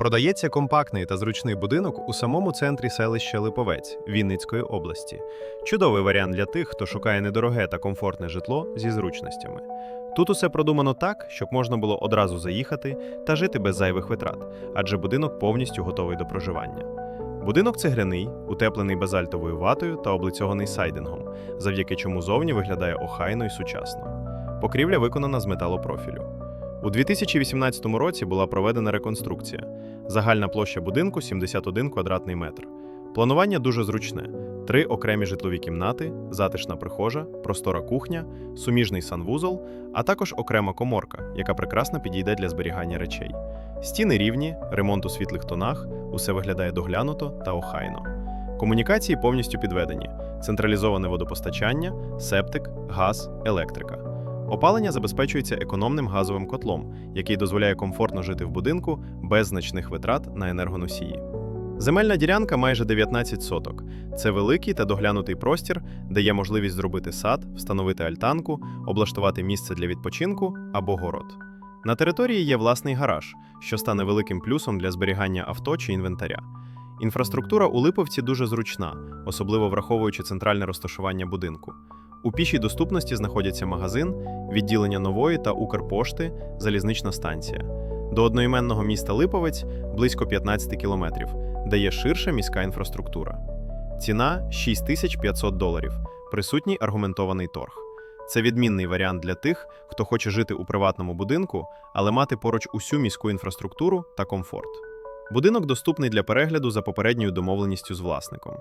Продається компактний та зручний будинок у самому центрі селища Липовець Вінницької області. Чудовий варіант для тих, хто шукає недороге та комфортне житло зі зручностями. Тут усе продумано так, щоб можна було одразу заїхати та жити без зайвих витрат, адже будинок повністю готовий до проживання. Будинок цегляний, утеплений базальтовою ватою та облицьований сайдингом, завдяки чому зовні виглядає охайно і сучасно. Покрівля виконана з металопрофілю. У 2018 році була проведена реконструкція. Загальна площа будинку 71 квадратний метр. Планування дуже зручне: три окремі житлові кімнати, затишна прихожа, простора кухня, суміжний санвузол, а також окрема коморка, яка прекрасно підійде для зберігання речей. Стіни рівні, ремонт у світлих тонах, усе виглядає доглянуто та охайно. Комунікації повністю підведені: централізоване водопостачання, септик, газ, електрика. Опалення забезпечується економним газовим котлом, який дозволяє комфортно жити в будинку без значних витрат на енергоносії. Земельна ділянка майже 19 соток. Це великий та доглянутий простір, де є можливість зробити сад, встановити альтанку, облаштувати місце для відпочинку або город. На території є власний гараж, що стане великим плюсом для зберігання авто чи інвентаря. Інфраструктура у Липовці дуже зручна, особливо враховуючи центральне розташування будинку. У пішій доступності знаходяться магазин, відділення нової та Укрпошти, залізнична станція. До одноіменного міста Липовець близько 15 кілометрів, де є ширша міська інфраструктура. Ціна 6500 доларів, присутній аргументований торг. Це відмінний варіант для тих, хто хоче жити у приватному будинку, але мати поруч усю міську інфраструктуру та комфорт. Будинок доступний для перегляду за попередньою домовленістю з власником.